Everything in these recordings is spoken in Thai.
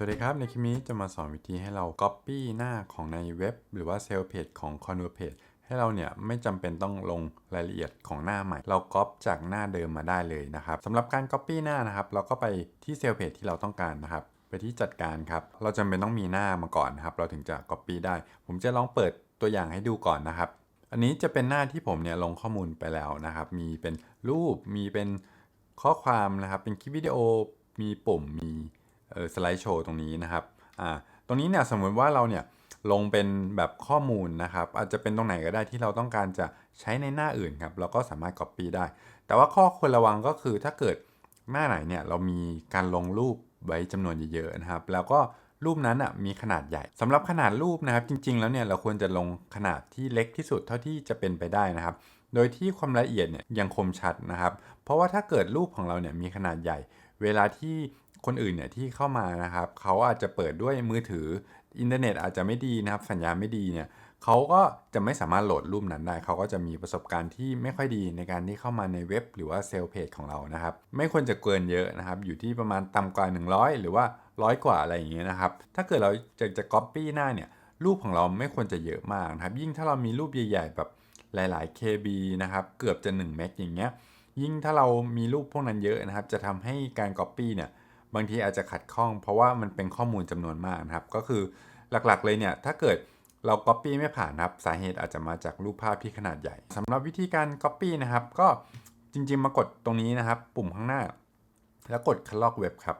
สวัสดีครับ ในคลิปนี้จะมาสอนวิธีให้เรา Copy หน้าของในเว็บ หรือว่าเซลเพจของ Convert Page ให้เราเนี่ยไม่จำเป็นต้องลงรายละเอียดของหน้าใหม่ เราก๊อปจากหน้าเดิมมาได้เลยนะครับสำหรับการ Copy หน้านะครับ เราก็ไปที่เซลเพจที่เราต้องการนะครับ ไปที่จัดการครับ เราจำเป็นต้องมีหน้ามาก่อนนะครับ เราถึงจะ Copy ได้ ผมจะลองเปิดตัวอย่างให้ดูก่อนนะครับ อันนี้จะเป็นหน้าที่ผมเนี่ยลงข้อมูลไปแล้วนะครับ มีเป็นรูป มีเป็นข้อความนะครับ เป็นคลิปวิดีโอ มีปุ่ม มี สไลด์โชว์ตรงนี้นะครับอ่าตรงนี้เนี่ยสมมติว่าเราเนี่ยลงเป็นแบบข้อมูลนะครับ อาจจะเป็นตรงไหนก็ได้ที่เราต้องการจะใช้ในหน้าอื่นครับ เราก็สามารถ Copy ได้ แต่ว่าข้อควรระวังก็คือถ้าเกิดหน้าไหนเนี่ยเรามีการลงรูปไว้จำนวนเยอะๆนะครับ แล้วก็รูปนั้นอะมีขนาดใหญ่สำหรับขนาดรูปนะครับ จริง ๆ แล้วเนี่ยเราควรจะลงขนาดที่เล็กที่สุดเท่าที่จะเป็นไปได้นะครับ โดยที่ความละเอียดเนี่ยยังคมชัดนะครับ เพราะว่าถ้าเกิดรูปของเราเนี่ยมีขนาดใหญ่ เวลาที่ คนอื่นเนี่ยที่เข้ามานะครับเขาอาจจะเปิดด้วยมือถืออินเทอร์เน็ตอาจจะไม่ดีนะครับ สัญญาณไม่ดีเนี่ยเขาก็จะไม่สามารถโหลดรูปนั้นได้ เขาก็จะมีประสบการณ์ที่ไม่ค่อยดีในการที่เข้ามาในเว็บ หรือว่าเซลล์เพจของเรานะครับ ไม่ควรจะเกินเยอะนะครับ อยู่ที่ประมาณต่ำกว่า 100 หรือว่าร้อยกว่าอะไรอย่างเงี้ยนะครับ ถ้าเกิดเราจะจะ copy หน้าเนี่ย รูปของเราไม่ควรจะเยอะมากนะครับ ยิ่งถ้าเรามีรูปใหญ่ ๆ แบบหลาย ๆ KB นะครับ เกือบจะ1เมกอย่างเงี้ย ยิ่งถ้าเรามีรูปพวกนั้นเยอะนะครับ จะทำให้การ Copy เนี่ย บางทีอาจจะขัดข้อง เพราะว่ามันเป็นข้อมูลจำนวนมากนะครับ ก็คือหลักๆเลยเนี่ยถ้าเกิดเรา Copy ไม่ผ่านนะครับ สาเหตุอาจจะมาจากรูปภาพที่ขนาดใหญ่สำหรับวิธีการ Copy นะครับ ก็จริงๆ มากดตรงนี้นะครับ ปุ่มข้างหน้า แล้วกด c ั l ล o กเว็บครับ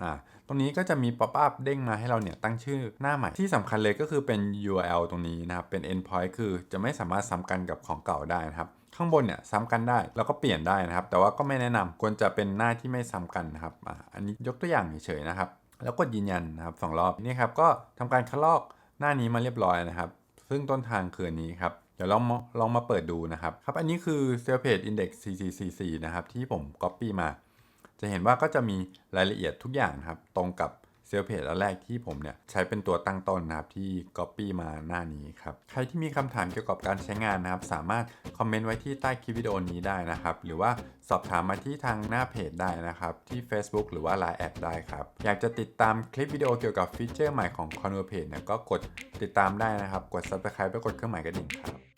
อ่าตรงนี้ก็จะมี pop up เด้งมาให้เราเนี่ยตั้งชื่อหน้าใหม่ที่สำคัญเลยก็คือเป็น URL ตรงนี้นะครับ เป็น endpoint คือจะไม่สามารถซ้ำกันกับของเก่าได้นะครับ ข้างบนเนี่ยซ้ำกันได้แล้วก็เปลี่ยนได้นะครับ แต่ว่าก็ไม่แนะนำควรจะเป็นหน้าที่ไม่ซ้ำกันนะครับอ่าอันนี้ยกตัวอย่างเฉยๆนะครับ แล้วกดยืนยันนะครับสองรอบนี่ครับก็ทำการคัดลอกหน้านี้มาเรียบร้อยนะครับ ซึ่งต้นทางคืออันนี้ครับเดี๋ยวลองลองมาเปิดดูนะครับครับอันนี้คือ Sales Page Index 4444นะครับที่ผม Copy มา จะเห็นว่าก็จะมีรายละเอียดทุกอย่างครับ ตรงกับเซลล์เพจแรกที่ผมเนี่ยใช้เป็นตัวตั้งต้นนะครับที่ Copy มาหน้านี้ครับ ใครที่มีคำถามเกี่ยวกับการใช้งานนะครับ สามารถคอมเมนต์ไว้ที่ใต้คลิปวิดีโอนี้ได้นะครับ หรือว่าสอบถามมาที่ทางหน้าเพจได้นะครับ ที่ Facebook หรือว่า Line แอดได้ครับ อยากจะติดตามคลิปวิดีโอเกี่ยวกับฟีเจอร์ใหม่ของ c o n v e r Page เนี่ยก็กดติดตามได้นะครับ กด Subscribe และกดเครื่องหมายกระดิ่งครับ